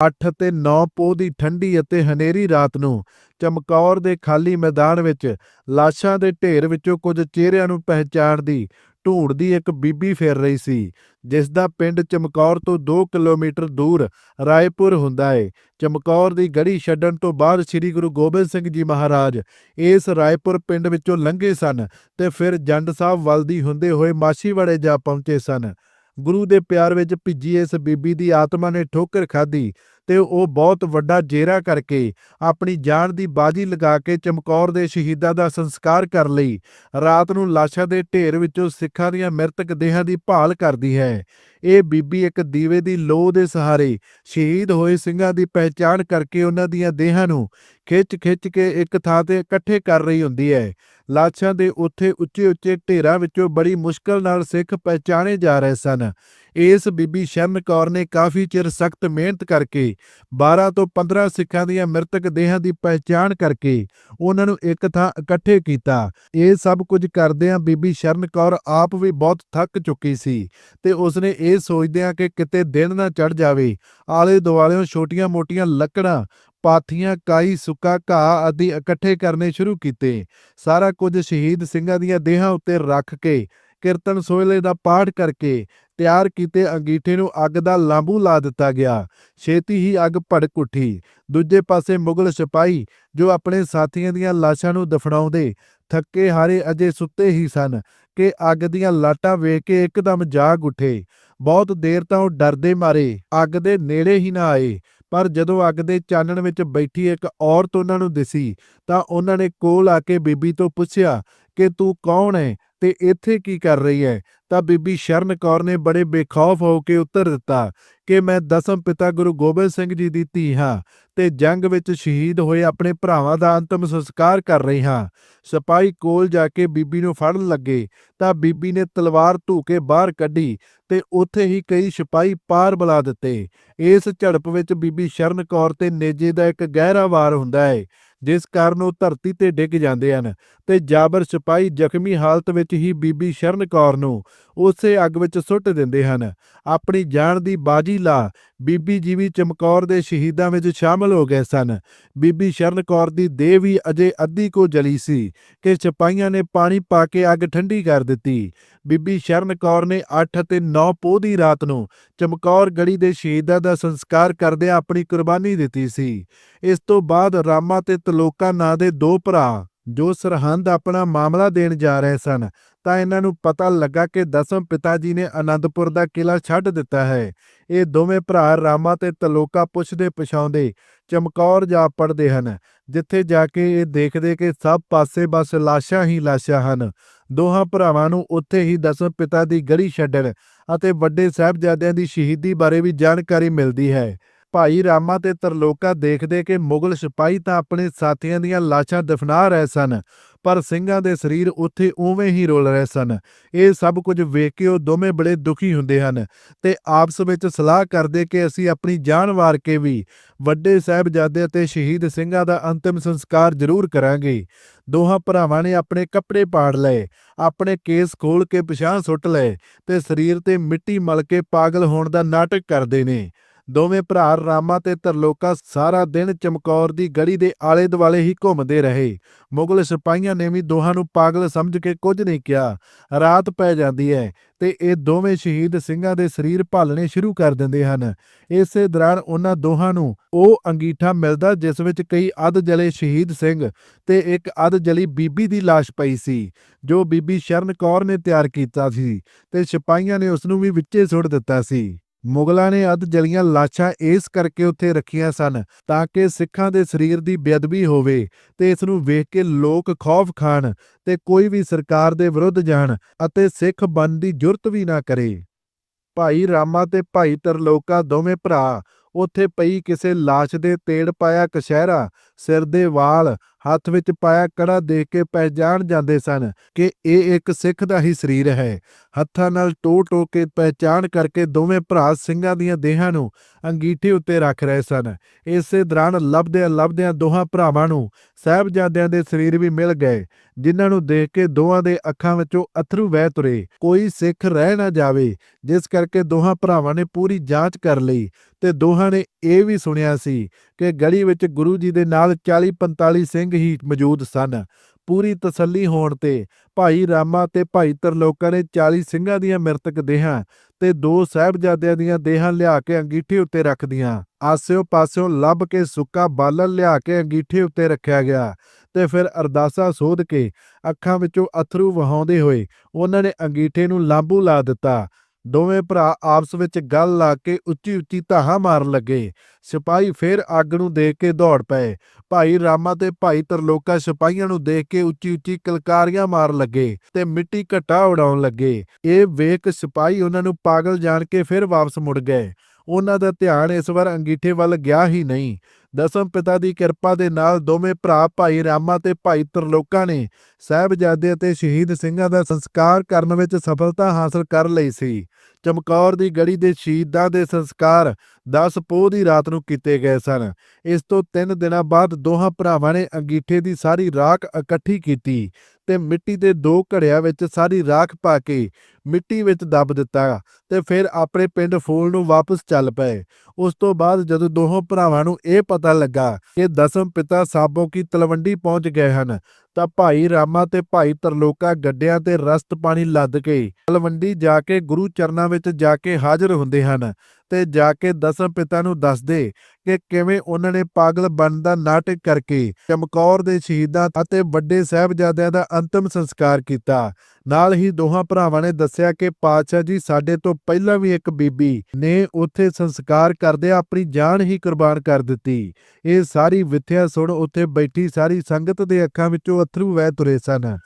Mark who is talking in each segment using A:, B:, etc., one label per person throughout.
A: 8 ਅਤੇ 9 ਪੋਹ ਦੀ ਠੰਡੀ ਅਤੇ ਹਨੇਰੀ ਰਾਤ ਨੂੰ ਚਮਕੌਰ ਦੇ ਖਾਲੀ ਮੈਦਾਨ ਵਿੱਚ ਲਾਸ਼ਾਂ ਦੇ ਢੇਰ ਵਿੱਚੋਂ ਕੁਝ ਚਿਹਰਿਆਂ ਨੂੰ ਪਹਿਚਾਣਦੀ ਢੂੰਡਦੀ ਇੱਕ ਬੀਬੀ ਫਿਰ ਰਹੀ ਸੀ, ਜਿਸ ਦਾ ਪਿੰਡ ਚਮਕੌਰ ਤੋਂ 2 ਕਿਲੋਮੀਟਰ ਦੂਰ ਰਾਏਪੁਰ ਹੁੰਦਾ ਏ। ਚਮਕੌਰ ਦੀ ਗੜੀ ਛੱਡਣ ਤੋਂ ਬਾਅਦ ਸ੍ਰੀ ਗੁਰੂ ਗੋਬਿੰਦ ਸਿੰਘ ਜੀ ਮਹਾਰਾਜ ਇਸ ਰਾਏਪੁਰ ਪਿੰਡ ਵਿੱਚੋਂ ਲੰਘੇ ਸਨ ਤੇ ਫਿਰ ਜੰਡ ਸਾਹਿਬ ਵੱਲ ਦੀ ਹੁੰਦੇ ਹੋਏ ਮਾਛੀਵਾੜੇ ਜਾ ਪਹੁੰਚੇ ਸਨ। ਗੁਰੂ ਦੇ ਪਿਆਰ ਵਿੱਚ ਭਿੱਜੀ ਇਸ ਬੀਬੀ ਦੀ ਆਤਮਾ ਨੇ ਠੋਕਰ ਖਾਧੀ ਤੇ ਉਹ ਬਹੁਤ ਵੱਡਾ ਜੇਰਾ ਕਰਕੇ ਆਪਣੀ ਜਾਨ ਦੀ ਬਾਜੀ ਲਗਾ ਕੇ ਚਮਕੌਰ ਦੇ ਸ਼ਹੀਦਾਂ ਦਾ ਸੰਸਕਾਰ ਕਰ ਲਈ। ਰਾਤ ਨੂੰ ਲਾਸ਼ਾਂ ਦੇ ਢੇਰ ਵਿੱਚੋਂ ਸਿੱਖਾਂ ਦੀਆਂ ਮ੍ਰਿਤਕ ਦੇਹਾਂ ਦੀ ਭਾਲ ਕਰਦੀ ਹੈ। ਇਹ ਬੀਬੀ ਇੱਕ ਦੀਵੇ ਦੀ ਲੋ ਦੇ ਸਹਾਰੇ ਸ਼ਹੀਦ ਹੋਏ ਸਿੰਘਾਂ ਦੀ ਪਹਿਚਾਣ ਕਰਕੇ ਉਹਨਾਂ ਦੀਆਂ ਦੇਹਾਂ ਨੂੰ ਖਿੱਚ-ਖਿੱਚ ਕੇ ਇੱਕ ਥਾਂ ਤੇ ਇਕੱਠੇ ਕਰ ਰਹੀ ਹੁੰਦੀ ਹੈ। ਲਾਸ਼ਾਂ ਦੇ ਉੱਥੇ ਉੱਚੇ-ਉੱਚੇ ਢੇਰਾਂ ਵਿੱਚੋਂ ਬੜੀ ਮੁਸ਼ਕਲ ਨਾਲ ਸਿੱਖ ਪਹਿਚਾਣੇ ਜਾ ਰਹੇ ਸਨ। ਇਸ ਬੀਬੀ ਸ਼ਰਨ ਕੌਰ ਨੇ ਕਾਫੀ ਚਿਰ ਸਖਤ ਮਿਹਨਤ ਕਰਕੇ 12 ਤੋਂ 15 ਸਿੱਖਾਂ ਦੀਆਂ ਮ੍ਰਿਤਕ ਦੇਹਾਂ ਦੀ ਪਹਿਚਾਣ ਕਰਕੇ ਉਹਨਾਂ ਨੂੰ ਇੱਕ ਥਾਂ ਇਕੱਠੇ ਕੀਤਾ। ਇਹ ਸਭ ਕੁਝ ਕਰਦਿਆਂ ਬੀਬੀ ਸ਼ਰਨ ਕੌਰ ਆਪ ਵੀ ਬਹੁਤ ਥੱਕ ਚੁੱਕੀ ਸੀ ਤੇ ਉਸਨੇ ਇਹ ਸੋਚਦਿਆਂ ਕਿ ਕਿਤੇ ਦਿਨ ਨਾ ਚੜ ਜਾਵੇ। ਆਲੇ ਦੁਆਲਿਓਂ ਛੋਟੀਆਂ-ਮੋਟੀਆਂ ਲੱਕੜਾਂ, ਪਾਥੀਆਂ, ਕਾਈ, ਸੁੱਕਾ ਘਾਹ ਆਦਿ ਇਕੱਠੇ ਕਰਨੇ ਸ਼ੁਰੂ ਕੀਤੇ। ਸਾਰਾ ਕੁਝ ਸ਼ਹੀਦ ਸਿੰਘਾਂ ਦੀਆਂ ਦੇਹਾਂ ਉੱਤੇ ਰੱਖ ਕੇ, ਕੀਰਤਨ ਸੋਹਲੇ ਦਾ ਪਾਠ ਕਰਕੇ, ਤਿਆਰ ਕੀਤੇ ਅੰਗੀਠੇ ਨੂੰ ਅੱਗ ਦਾ ਲਾਂਬੂ ਲਾ ਦਿੱਤਾ ਗਿਆ। ਛੇਤੀ ਹੀ ਅੱਗ ਭੜਕ ਉੱਠੀ। ਦੂਜੇ ਪਾਸੇ ਮੁਗਲ ਸਿਪਾਹੀ, ਜੋ ਆਪਣੇ ਸਾਥੀਆਂ ਦੀਆਂ ਲਾਸ਼ਾਂ ਨੂੰ ਦਫਨਾਉਂਦੇ, ਥੱਕੇ ਹਾਰੇ ਅਜੇ ਸੁੱਤੇ ਹੀ ਸਨ ਕਿ ਅੱਗ ਦੀਆਂ ਲਾਟਾਂ ਵੇਖ ਕੇ ਇੱਕਦਮ ਜਾਗ ਉੱਠੇ। ਬਹੁਤ ਦੇਰ ਤਾਂ ਉਹ ਡਰਦੇ ਮਾਰੇ, ਅੱਗ ਦੇ ਨੇੜੇ ਹੀ ਨਾ ਆਏ। ਪਰ ਜਦੋਂ ਅੱਗ ਦੇ ਚਾਨਣ ਵਿੱਚ ਬੈਠੀ ਇੱਕ ਔਰਤ ਉਹਨਾਂ ਨੂੰ ਦਿਸੀ, ਤਾਂ ਉਹਨਾਂ ਨੇ ਕੋਲ ਆ ਕੇ ਬੀਬੀ ਤੋਂ ਪੁੱਛਿਆ ਕਿ ਤੂੰ ਕੌਣ ਹੈ ਤੇ ਇੱਥੇ ਕੀ ਕਰ ਰਹੀ ਹੈ ਤਾਂ ਬੀਬੀ ਸ਼ਰਨ ਕੌਰ ਨੇ ਬੜੇ ਬੇਖੌਫ ਹੋ ਕੇ ਉੱਤਰ ਦਿੱਤਾ ਕਿ ਮੈਂ ਦਸਮ ਪਿਤਾ ਗੁਰੂ ਗੋਬਿੰਦ ਸਿੰਘ ਜੀ ਦੀ ਧੀ ਹਾਂ ਤੇ ਜੰਗ ਵਿੱਚ ਸ਼ਹੀਦ ਹੋਏ ਆਪਣੇ ਭਰਾਵਾਂ ਦਾ ਅੰਤਮ ਸੰਸਕਾਰ ਕਰ ਰਹੀ ਹਾਂ। ਸਿਪਾਹੀ ਕੋਲ ਜਾ ਕੇ ਬੀਬੀ ਨੂੰ ਫੜਨ ਲੱਗੇ ਤਾਂ ਬੀਬੀ ਨੇ ਤਲਵਾਰ ਧੂ ਕੇ ਬਾਹਰ ਕੱਢੀ ਤੇ ਉੱਥੇ ਹੀ ਕਈ ਸਿਪਾਹੀ ਪਾਰ ਬੁਲਾ ਦਿੱਤੇ। ਇਸ ਝੜਪ ਵਿੱਚ ਬੀਬੀ ਸ਼ਰਨ ਕੌਰ ਤੇ ਨੇਜੇ ਦਾ ਇੱਕ ਗਹਿਰਾ ਵਾਰ ਹੁੰਦਾ ਹੈ ਜਿਸ ਕਾਰਨ ਉਹ ਧਰਤੀ ਤੇ ਡਿੱਗ ਜਾਂਦੇ ਹਨ ਤੇ ਜਾਬਰ ਸਿਪਾਹੀ ਜ਼ਖਮੀ ਹਾਲਤ ਵਿੱਚ ਹੀ ਬੀਬੀ ਸ਼ਰਨ ਕੌਰ ਨੂੰ ਉਸੇ ਅੱਗ ਵਿੱਚ ਸੁੱਟ ਦਿੰਦੇ ਹਨ। ਆਪਣੀ ਜਾਨ ਦੀ ਬਾਜੀ ਲਾ ਬੀਬੀ ਜੀ ਵੀ ਚਮਕੌਰ ਦੇ ਸ਼ਹੀਦਾਂ ਵਿੱਚ ਸ਼ਾਮਲ ਹੋ ਗਏ ਸਨ। ਬੀਬੀ ਸ਼ਰਨ ਕੌਰ ਦੀ ਦੇਹ ਵੀ ਅਜੇ ਅੱਧੀ ਕੋ ਜਲੀ ਸੀ ਕਿ ਸਿਪਾਹੀਆਂ ਨੇ ਪਾਣੀ ਪਾ ਕੇ ਅੱਗ ਠੰਡੀ ਕਰ ਦਿੱਤੀ। ਬੀਬੀ ਸ਼ਰਨ ਕੌਰ ਨੇ 8 ਅਤੇ 9 ਪੋਹ ਦੀ ਰਾਤ ਨੂੰ ਚਮਕੌਰ ਗੜੀ ਦੇ ਸ਼ਹੀਦਾਂ ਦਾ ਸੰਸਕਾਰ ਕਰਦਿਆਂ ਆਪਣੀ ਕੁਰਬਾਨੀ ਦਿੱਤੀ ਸੀ। ਇਸ ਤੋਂ ਬਾਅਦ ਰਾਮਾ ਤੇ ਤਲੋਕਾ ਨਾਂ ਦੇ ਦੋ ਭਰਾ ਜੋ ਸਰਹੰਦ ਆਪਣਾ ਮਾਮਲਾ ਦੇਣ ਜਾ ਰਹੇ ਸਨ, ਤਾਂ ਇਹਨਾਂ ਨੂੰ ਪਤਾ ਲੱਗਾ ਕਿ ਦਸਮ ਪਿਤਾ ਜੀ ਨੇ ਅਨੰਦਪੁਰ ਦਾ ਕਿਲਾ ਛੱਡ ਦਿੱਤਾ ਹੈ। ਇਹ ਦੋਵੇਂ ਭਰਾ ਰਾਮਾ ਤੇ ਤਲੋਕਾ ਪੁੱਛਦੇ ਪਛਾਉਂਦੇ ਚਮਕੌਰ ਜਾ ਪੜਦੇ ਹਨ, ਜਿੱਥੇ ਜਾ ਕੇ ਇਹ ਦੇਖਦੇ ਕਿ ਸਭ ਪਾਸੇ ਬਸ ਲਾਸ਼ਾਂ ਹੀ ਲਾਸ਼ਾਂ ਹਨ। ਦੋਹਾਂ ਭਰਾਵਾਂ ਨੂੰ ਉੱਥੇ ਹੀ ਦਸਮ ਪਿਤਾ ਦੀ ਗੜੀ ਛੱਡਣ ਅਤੇ ਵੱਡੇ ਸਾਹਿਬਜ਼ਾਦਿਆਂ ਦੀ ਸ਼ਹੀਦੀ ਬਾਰੇ ਵੀ ਜਾਣਕਾਰੀ ਮਿਲਦੀ ਹੈ। ਭਾਈ ਰਾਮਾ ਤੇ ਤਰਲੋਕਾ ਦੇਖਦੇ ਕਿ ਮੁਗਲ ਸਿਪਾਹੀ ਤਾਂ ਆਪਣੇ ਸਾਥੀਆਂ ਦੀਆਂ ਲਾਸ਼ਾਂ ਦਫਨਾ ਰਹੇ ਸਨ, ਪਰ ਸਿੰਘਾਂ ਦੇ ਸਰੀਰ ਉੱਥੇ ਉਵੇਂ ਹੀ ਰੋਲ ਰਹੇ ਸਨ। ਇਹ ਸਭ ਕੁਝ ਵੇਖ ਕੇ ਉਹ ਦੋਵੇਂ ਬੜੇ ਦੁਖੀ ਹੁੰਦੇ ਹਨ ਤੇ ਆਪਸ ਵਿੱਚ ਸਲਾਹ ਕਰਦੇ ਕਿ ਅਸੀਂ ਆਪਣੀ ਜਾਨ ਵਾਰ ਕੇ ਵੀ ਵੱਡੇ ਸਾਹਿਬਜ਼ਾਦੇ ਅਤੇ ਸ਼ਹੀਦ ਸਿੰਘਾਂ ਦਾ ਅੰਤਿਮ ਸੰਸਕਾਰ ਜ਼ਰੂਰ ਕਰਾਂਗੇ। ਦੋਹਾਂ ਭਰਾਵਾਂ ਨੇ ਆਪਣੇ ਕੱਪੜੇ ਪਾੜ ਲਏ, ਆਪਣੇ ਕੇਸ ਖੋਲ ਕੇ ਪਿਛਾਂ ਸੁੱਟ ਲਏ ਤੇ ਸਰੀਰ ਤੇ ਮਿੱਟੀ ਮਲ ਕੇ ਪਾਗਲ ਹੋਣ ਦਾ ਨਾਟਕ ਕਰਦੇ ਨੇ। ਦੋਵੇਂ ਭਰਾ ਰਾਮਾ ਤੇ ਤਰਲੋਕਾ ਸਾਰਾ ਦਿਨ ਚਮਕੌਰ ਦੀ ਗੜੀ ਦੇ ਆਲੇ ਦੁਆਲੇ ਹੀ ਘੁੰਮਦੇ ਰਹੇ। ਮੁਗਲ ਸਿਪਾਹੀਆਂ ਨੇ ਵੀ ਦੋਹਾਂ ਨੂੰ ਪਾਗਲ ਸਮਝ ਕੇ ਕੁਝ ਨਹੀਂ ਕਿਹਾ। ਰਾਤ ਪੈ ਜਾਂਦੀ ਹੈ ਤੇ ਇਹ ਦੋਵੇਂ ਸ਼ਹੀਦ ਸਿੰਘਾਂ ਦੇ ਸਰੀਰ ਭਾਲਣੇ ਸ਼ੁਰੂ ਕਰ ਦਿੰਦੇ ਹਨ। ਇਸੇ ਦੌਰਾਨ ਉਹਨਾਂ ਦੋਹਾਂ ਨੂੰ ਉਹ ਅੰਗੀਠਾ ਮਿਲਦਾ ਜਿਸ ਵਿੱਚ ਕਈ ਅੱਧ ਜਲੇ ਸ਼ਹੀਦ ਸਿੰਘ ਤੇ ਇੱਕ ਅੱਧ ਜਲੀ ਬੀਬੀ ਦੀ ਲਾਸ਼ ਪਈ ਸੀ, ਜੋ ਬੀਬੀ ਸ਼ਰਨ ਕੌਰ ਨੇ ਤਿਆਰ ਕੀਤਾ ਸੀ ਤੇ ਸਿਪਾਹੀਆਂ ਨੇ ਉਸ ਨੂੰ ਵੀ ਵਿੱਚੇ ਸੁੱਟ ਦਿੱਤਾ ਸੀ। ਮੁਗਲਾਂ ਨੇ ਅੱਧ ਜਲੀਆਂ ਲਾਸ਼ਾਂ ਇਸ ਕਰਕੇ ਉੱਥੇ ਰੱਖੀਆਂ ਸਨ ਤਾਂ ਕਿ ਸਿੱਖਾਂ ਦੇ ਸਰੀਰ ਦੀ ਬੇਅਦਬੀ ਹੋਵੇ ਤੇ ਇਸ ਨੂੰ ਵੇਖ ਕੇ ਲੋਕ ਖੌਫ ਖਾਣ ਤੇ ਕੋਈ ਵੀ ਸਰਕਾਰ ਦੇ ਵਿਰੁੱਧ ਜਾਣ ਅਤੇ ਸਿੱਖ ਬਣ ਦੀ ਜੁਰਤ ਵੀ ਨਾ ਕਰੇ। ਭਾਈ ਰਾਮਾ ਤੇ ਭਾਈ ਤਰਲੋਕਾ ਦੋਵੇਂ ਭਰਾ ਉੱਥੇ ਪਈ ਕਿਸੇ ਲਾਸ਼ ਦੇ ਤੇੜ ਪਾਇਆ ਕਸ਼ਹਿਰਾ ਸਿਰ ਦੇ ਵਾਲ ਹੱਥ ਵਿੱਚ ਪਾਇਆ ਕੜਾ ਦੇਖ ਕੇ ਪਹਿਚਾਣ ਜਾਂਦੇ ਸਨ ਕਿ ਇਹ ਇੱਕ ਸਿੱਖ ਦਾ ਹੀ ਸਰੀਰ ਹੈ। ਹੱਥਾਂ ਨਾਲ ਟੋ ਟੋ ਕੇ ਪਹਿਚਾਣ ਕਰਕੇ ਦੋਵੇਂ ਭਰਾ ਸਿੰਘਾਂ ਦੀਆਂ ਦੇਹਾਂ ਨੂੰ ਅੰਗੀਠੇ ਉੱਤੇ ਰੱਖ ਰਹੇ ਸਨ। ਇਸੇ ਦੌਰਾਨ ਲੱਭਦਿਆਂ ਲੱਭਦਿਆਂ ਦੋਹਾਂ ਭਰਾਵਾਂ ਨੂੰ ਸਾਹਿਬਜ਼ਾਦਿਆਂ ਦੇ ਸਰੀਰ ਵੀ ਮਿਲ ਗਏ, ਜਿਨ੍ਹਾਂ ਨੂੰ ਦੇਖ ਕੇ ਦੋਹਾਂ ਦੇ ਅੱਖਾਂ ਵਿੱਚੋਂ ਅਥਰੂ ਵਹਿ ਤੁਰੇ। ਕੋਈ ਸਿੱਖ ਰਹਿ ਨਾ ਜਾਵੇ, ਜਿਸ ਕਰਕੇ ਦੋਹਾਂ ਭਰਾਵਾਂ ਨੇ ਪੂਰੀ ਜਾਂਚ ਕਰ ਲਈ ਤੇ ਦੋਹਾਂ ਨੇ ਇਹ ਵੀ ਸੁਣਿਆ ਸੀ ਕਿ ਗਲੀ ਵਿੱਚ ਗੁਰੂ ਜੀ ਦੇ ਨਾਲ 40-45 ਸਿੰਘ ਹੀ ਮੌਜੂਦ ਸਨ। ਪੂਰੀ ਤਸੱਲੀ ਹੋਣ ਤੇ ਭਾਈ ਰਾਮਾ ਤੇ ਭਾਈ ਤਰਲੋਕਾਂ ਨੇ 40 ਸਿੰਘਾਂ ਦੀਆਂ ਮ੍ਰਿਤਕ ਦੇਹਾਂ ਤੇ ਦੋ ਸਾਹਿਬਜ਼ਾਦਿਆਂ ਦੀਆਂ ਦੇਹਾਂ ਲਿਆ ਕੇ ਅੰਗੀਠੇ ਉੱਤੇ ਰੱਖਦੀਆਂ ਆਸਿਓ ਪਾਸਿਓ ਲੱਭ ਕੇ ਸੁੱਕਾ ਬਾਲਣ ਲਿਆ ਕੇ ਅੰਗੀਠੇ ਉੱਤੇ ਰੱਖਿਆ ਗਿਆ ਤੇ ਫਿਰ ਅਰਦਾਸਾ ਸੋਧ ਕੇ ਅੱਖਾਂ ਵਿੱਚੋਂ ਅਥਰੂ ਵਹਾਉਂਦੇ ਹੋਏ ਉਹਨਾਂ ਨੇ ਅੰਗੀਠੇ ਨੂੰ ਲਾਂਬੂ ਲਾ ਦਿੱਤਾ। ਦੋਵੇਂ ਭਰਾ ਆਪਸ ਵਿੱਚ ਗੱਲ ਲਾ ਕੇ ਉੱਚੀ ਉੱਚੀ ਧਾਹਾਂ ਮਾਰਨ ਲੱਗੇ। ਸਿਪਾਹੀ ਫਿਰ ਅੱਗ ਨੂੰ ਦੇਖ ਕੇ ਦੌੜ ਪਏ। ਭਾਈ ਰਾਮਾ ਤੇ ਭਾਈ ਤਰਲੋਕਾ ਸਿਪਾਹੀਆਂ ਨੂੰ ਦੇਖ ਕੇ ਉੱਚੀ ਉੱਚੀ ਕਲਕਾਰੀਆਂ ਮਾਰਨ ਲੱਗੇ ਤੇ ਮਿੱਟੀ ਘਟਾ ਉਡਾਉਣ ਲੱਗੇ। ਇਹ ਵੇਖ ਸਿਪਾਹੀ ਉਹਨਾਂ ਨੂੰ ਪਾਗਲ ਜਾਣ ਕੇ ਫਿਰ ਵਾਪਸ ਮੁੜ ਗਏ। ਉਹਨਾਂ ਦਾ ਧਿਆਨ ਇਸ ਵਾਰ ਅੰਗੀਠੇ ਵੱਲ ਗਿਆ ਹੀ ਨਹੀਂ। ਦਸਮ ਪਿਤਾ ਦੀ ਕਿਰਪਾ ਦੇ ਨਾਲ ਦੋਵੇਂ ਭਰਾ ਭਾਈ ਰਾਮਾ ਤੇ ਭਾਈ ਤਰਲੋਕਾ ਨੇ ਸਾਹਿਬਜ਼ਾਦੇ ਅਤੇ ਸ਼ਹੀਦ ਸਿੰਘਾਂ ਦਾ ਸੰਸਕਾਰ ਕਰਨ ਵਿੱਚ ਸਫਲਤਾ ਹਾਸਲ ਕਰ ਲਈ ਸੀ। ਚਮਕੌਰ ਦੀ ਗੜੀ ਦੇ ਸ਼ਹੀਦਾਂ ਦੇ ਸੰਸਕਾਰ 10 ਪੋਹ ਦੀ ਰਾਤ ਨੂੰ ਕੀਤੇ ਗਏ ਸਨ। ਇਸ ਤੋਂ 3 ਦਿਨਾਂ ਬਾਅਦ ਦੋਹਾਂ ਭਰਾਵਾਂ ਨੇ ਅੰਗੀਠੇ ਦੀ ਸਾਰੀ ਰਾਖ ਇਕੱਠੀ ਕੀਤੀ ਤੇ ਮਿੱਟੀ ਦੇ ਦੋ ਘੜਿਆਂ ਵਿੱਚ ਸਾਰੀ ਰਾਖ ਪਾ ਕੇ ਮਿੱਟੀ ਵਿੱਚ ਦੱਬ ਦਿੱਤਾ ਤੇ ਫਿਰ ਆਪਣੇ ਪਿੰਡ ਫੂਲ ਨੂੰ ਵਾਪਸ ਚੱਲ ਪਏ। ਉਸ ਤੋਂ ਬਾਅਦ ਜਦੋਂ ਦੋਹਾਂ ਭਰਾਵਾਂ ਨੂੰ ਇਹ ਪਤਾ ਲੱਗਾ ਕਿ ਦਸਮ ਪਿਤਾ ਸਾਬੋ ਕੀ ਤਲਵੰਡੀ ਪਹੁੰਚ ਗਏ ਹਨ, ਤਾਂ ਭਾਈ ਰਾਮਾ ਤੇ ਭਾਈ ਤਰਲੋਕਾ ਗੱਡਿਆਂ ਤੇ ਰਸਤ ਪਾਣੀ ਲੱਦ ਕੇ ਤਲਵੰਡੀ ਜਾ ਕੇ ਗੁਰੂ ਚਰਨਾਂ ਵਿੱਚ ਜਾ ਕੇ ਹਾਜ਼ਰ ਹੁੰਦੇ ਹਨ ਤੇ ਜਾ ਕੇ ਦਸਮ ਪਿਤਾ ਨੂੰ ਦੱਸਦੇ ਕਿ ਕਿਵੇਂ ਉਹਨਾਂ ਨੇ ਪਾਗਲ ਬਣਨ ਦਾ ਨਾਟਕ ਕਰਕੇ ਚਮਕੌਰ ਦੇ ਸ਼ਹੀਦਾਂ ਅਤੇ ਵੱਡੇ ਸਾਹਿਬਜ਼ਾਦਿਆਂ ਦਾ ਅੰਤਮ ਸੰਸਕਾਰ ਕੀਤਾ। ਨਾਲ ਹੀ ਦੋਹਾਂ ਭਰਾਵਾਂ ਨੇ ਦੱਸਿਆ ਕਿ ਪਾਤਸ਼ਾਹ ਜੀ ਸਾਡੇ ਤੋਂ ਪਹਿਲਾਂ ਵੀ ਇੱਕ ਬੀਬੀ ਨੇ ਉੱਥੇ ਸੰਸਕਾਰ ਕਰਦੇ ਆਪਣੀ ਜਾਨ ਹੀ ਕੁਰਬਾਨ ਕਰ ਦਿੱਤੀ। ਇਹ ਸਾਰੀ ਵਿਥਿਆ ਸੁਣ ਉੱਥੇ ਬੈਠੀ ਸਾਰੀ ਸੰਗਤ ਦੇ ਅੱਖਾਂ ਵਿੱਚੋਂ ਅਥਰੂ ਵਹਿ ਤੁਰੇ ਸਨ।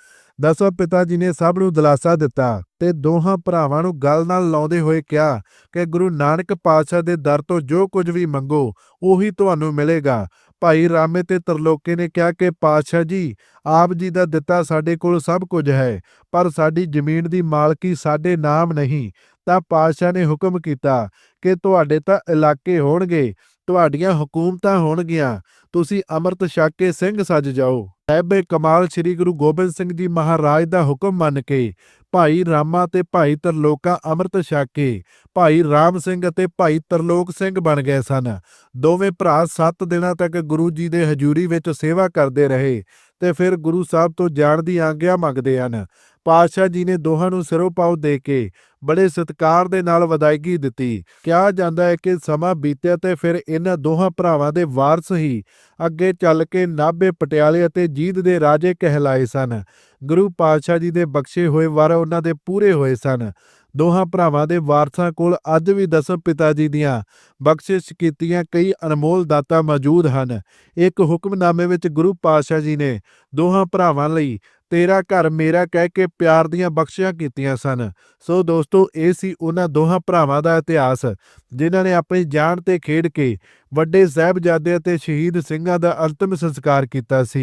A: ਦਸੋ ਪਿਤਾ ਜੀ ਨੇ ਸਭ ਨੂੰ ਦਿਲਾਸਾ ਦਿੱਤਾ ਤੇ ਦੋਹਾਂ ਭਰਾਵਾਂ ਨੂੰ ਗੱਲ ਨਾਲ ਲਾਉਂਦੇ ਹੋਏ ਕਿਹਾ ਕਿ ਗੁਰੂ ਨਾਨਕ ਪਾਤਸ਼ਾਹ ਦੇ ਦਰ ਤੋਂ ਜੋ ਕੁਝ ਵੀ ਮੰਗੋ, ਉਹੀ ਤੁਹਾਨੂੰ ਮਿਲੇਗਾ। ਭਾਈ ਰਾਮੇ ਤੇ ਤਰਲੋਕੇ ਨੇ ਕਿਹਾ ਕਿ ਪਾਤਸ਼ਾਹ ਜੀ, ਆਪ ਜੀ ਦਾ ਦਿੱਤਾ ਸਾਡੇ ਕੋਲ ਸਭ ਕੁਝ ਹੈ, ਪਰ ਸਾਡੀ ਜ਼ਮੀਨ ਦੀ ਮਾਲਕੀ ਸਾਡੇ ਨਾਮ ਨਹੀਂ। ਤਾਂ ਪਾਤਸ਼ਾਹ ਨੇ ਹੁਕਮ ਕੀਤਾ ਕਿ ਤੁਹਾਡੇ ਤਾਂ ਇਲਾਕੇ ਹੋਣਗੇ, ਤੁਹਾਡੀਆਂ ਹਕੂਮਤਾਂ ਹੋਣਗੀਆਂ, ਤੁਸੀਂ ਅੰਮ੍ਰਿਤ ਛਕ ਕੇ ਸਿੰਘ ਸੱਜ ਜਾਓ। ਸਾਹਿਬ ਕਮਾਲ ਸ੍ਰੀ ਗੁਰੂ ਗੋਬਿੰਦ ਸਿੰਘ ਜੀ ਮਹਾਰਾਜ ਦਾ ਹੁਕਮ ਮੰਨ ਕੇ ਭਾਈ ਰਾਮਾ ਤੇ ਭਾਈ ਤਰਲੋਕਾ ਅੰਮ੍ਰਿਤ ਛਕ ਕੇ ਭਾਈ ਰਾਮ ਸਿੰਘ ਅਤੇ ਭਾਈ ਤਰਲੋਕ ਸਿੰਘ ਬਣ ਗਏ ਸਨ। ਦੋਵੇਂ ਭਰਾ 7 ਦਿਨਾਂ ਤੱਕ ਗੁਰੂ ਜੀ ਦੇ ਹਜ਼ੂਰੀ ਵਿੱਚ ਸੇਵਾ ਕਰਦੇ ਰਹੇ ਤੇ ਫਿਰ ਗੁਰੂ ਸਾਹਿਬ ਤੋਂ ਜਾਣ ਦੀ ਆਗਿਆ ਮੰਗਦੇ ਹਨ। ਪਾਤਸ਼ਾਹ ਜੀ ਨੇ ਦੋਹਾਂ ਨੂੰ ਸਿਰੋਂ ਪਾਉ ਦੇ ਕੇ ਬੜੇ ਸਤਿਕਾਰ ਦੇ ਨਾਲ ਵਿਦਾਇਗੀ ਦਿੱਤੀ। ਕਿਹਾ ਜਾਂਦਾ ਹੈ ਕਿ ਸਮਾਂ ਬੀਤਿਆ ਤੇ ਫਿਰ ਇਹਨਾਂ ਦੋਹਾਂ ਭਰਾਵਾਂ ਦੇ ਵਾਰਸ ਹੀ ਅੱਗੇ ਚੱਲ ਕੇ ਨਾਭੇ ਪਟਿਆਲੇ ਅਤੇ ਜੀਂਦ ਦੇ ਰਾਜੇ ਕਹਿਲਾਏ ਸਨ। ਗੁਰੂ ਪਾਤਸ਼ਾਹ ਜੀ ਦੇ ਬਖਸ਼ੇ ਹੋਏ ਵਰ ਉਹਨਾਂ ਦੇ ਪੂਰੇ ਹੋਏ ਸਨ। ਦੋਹਾਂ ਭਰਾਵਾਂ ਦੇ ਵਾਰਸਾਂ ਕੋਲ ਅੱਜ ਵੀ ਦਸਮ ਪਿਤਾ ਜੀ ਦੀਆਂ ਬਖਸ਼ਿਸ਼ ਕੀਤੀਆਂ ਕਈ ਅਨਮੋਲ ਦਾਤਾਂ ਮੌਜੂਦ ਹਨ। ਇੱਕ ਹੁਕਮਨਾਮੇ ਵਿੱਚ ਗੁਰੂ ਪਾਤਸ਼ਾਹ ਜੀ ਨੇ ਦੋਹਾਂ ਭਰਾਵਾਂ ਲਈ ਤੇਰਾ ਘਰ ਮੇਰਾ ਕਹਿ ਕੇ ਪਿਆਰ ਦੀਆਂ ਬਖਸ਼ਿਸ਼ਾਂ ਕੀਤੀਆਂ ਸਨ। ਸੋ ਦੋਸਤੋ, ਇਹ ਸੀ ਉਹਨਾਂ ਦੋਹਾਂ ਭਰਾਵਾਂ ਦਾ ਇਤਿਹਾਸ, ਜਿਨ੍ਹਾਂ ਨੇ ਆਪਣੀ ਜਾਨ ਤੇ ਖੇਡ ਕੇ ਵੱਡੇ ਸਾਹਿਬਜ਼ਾਦੇ ਅਤੇ ਸ਼ਹੀਦ ਸਿੰਘਾਂ ਦਾ ਅੰਤਿਮ ਸੰਸਕਾਰ ਕੀਤਾ ਸੀ।